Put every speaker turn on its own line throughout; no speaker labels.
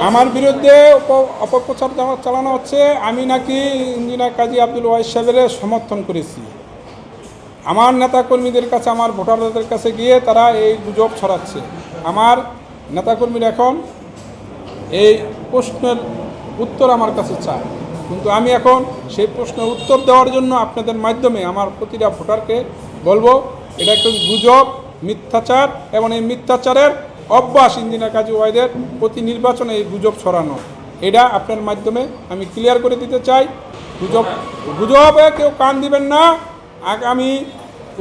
আমার বিরুদ্ধে অপ- অপপ্রচার চালানো হচ্ছে, আমি নাকি ইঞ্জিনিয়ার কাজী আব্দুল ওয়াইস সাহেবের সমর্থন করেছি। আমার নেতাকর্মীদের কাছে, আমার ভোটারদের কাছে গিয়ে তারা এই গুজব ছড়াচ্ছে। আমার নেতাকর্মীরা এখন এই প্রশ্নের উত্তর আমার কাছে চায়। কিন্তু আমি এখন সেই প্রশ্নের উত্তর দেওয়ার জন্য আপনাদের মাধ্যমে আমার প্রতিটা ভোটারকে বলব, এটা একটা গুজব, মিথ্যাচার, এবং এই মিথ্যাচারের অভ্যাস ইঞ্জিনিয়ার কাজী ওয়াইদের প্রতি নির্বাচনে এই গুজব ছড়ানো। এটা আপনার মাধ্যমে আমি ক্লিয়ার করে দিতে চাই। গুজব, গুজবে কেউ কান দিবেন না। আগামী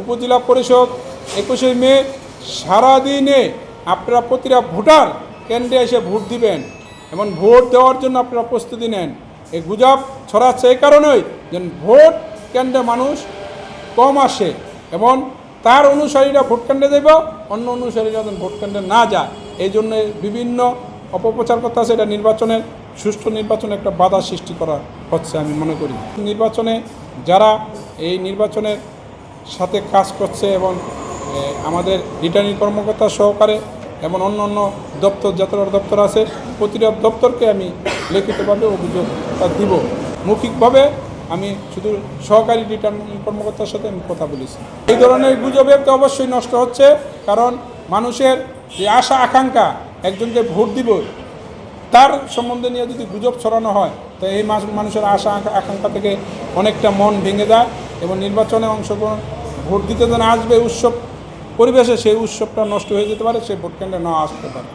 উপজেলা পরিষদ একুশে মে সারাদিনে আপনারা প্রতিটা ভোটার কেন্দ্রে এসে ভোট দিবেন এবং ভোট দেওয়ার জন্য আপনারা প্রস্তুতি নেন। এই গুজব ছড়াচ্ছে এই কারণেই যে ভোট কেন্দ্রে মানুষ কম আসে এবং তার অনুসারীরা ভোট কেন্দ্রে দেব অন্য অনুসারীরা যেন ভোট কেন্দ্রে না যায়। এই জন্য বিভিন্ন অপপ্রচার করতে আছে, এটা নির্বাচনের, সুষ্ঠু নির্বাচনে একটা বাধা সৃষ্টি করা হচ্ছে আমি মনে করি। নির্বাচনে যারা এই নির্বাচনের সাথে কাজ করছে এবং আমাদের রিটার্নিং কর্মকর্তা সহকারে এবং অন্য অন্য দপ্তর যতটা দপ্তর আছে, প্রতিটা দপ্তরকে আমি লিখিতভাবে অভিযোগটা দিব। মৌখিকভাবে আমি শুধু সহকারী রিটার্নিং কর্মকর্তার সাথে আমি কথা বলেছি। এই ধরনের গুজবে তো অবশ্যই নষ্ট হচ্ছে, কারণ মানুষের যে আশা, আকাঙ্ক্ষা একজনকে ভোট দিব, তার সম্বন্ধে নিয়ে যদি গুজব ছড়ানো হয়, তো এই মানুষের আশা, আকাঙ্ক্ষা থেকে অনেকটা মন ভেঙে যায় এবং নির্বাচনে অংশগ্রহণ, ভোট দিতে যেন আসবে উৎসব পরিবেশে, সেই উৎসবটা নষ্ট হয়ে যেতে পারে, সেই ভোট কেন্দ্রে না আসতে পারে।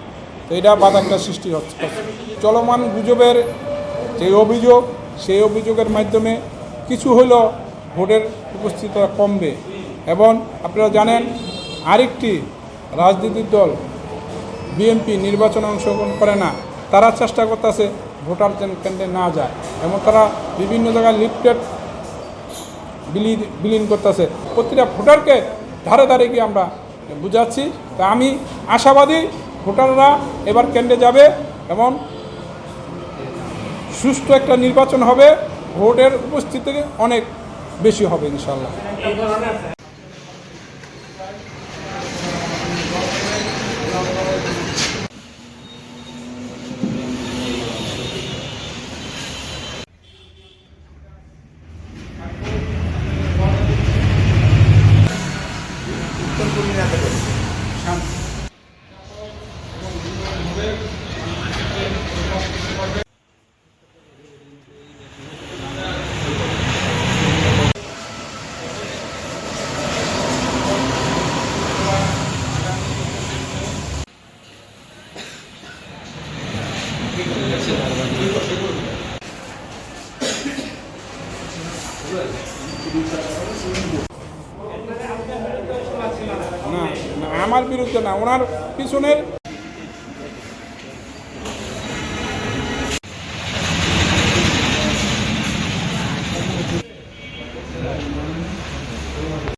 তো এটা বাধাটা সৃষ্টি হচ্ছে। চলমান গুজবের যে অভিযোগ সেই অভিযোগের মাধ্যমে কিছু হইল ভোটের উপস্থিততা কমবে এবং আপনারা জানেন আরেকটি রাজনীতির দল বিএনপি নির্বাচনে অংশগ্রহণ করে না, তারা চেষ্টা করতেছে ভোটার কেন্দ্রে না যায় এবং তারা বিভিন্ন জায়গায় লিফটেড বিলি বিলীন করতেছে। প্রতিটা ভোটারকে ধারে ধারে গিয়ে আমরা বুঝাচ্ছি। তা আমি আশাবাদী ভোটাররা এবার কেন্দ্রে যাবে এবং সুষ্ঠু একটা নির্বাচন হবে ভোটের উপস্থিতি অনেক বেশি হবে ইনশাল্লাহ না, আমার বিরুদ্ধে না ওনার পিছনের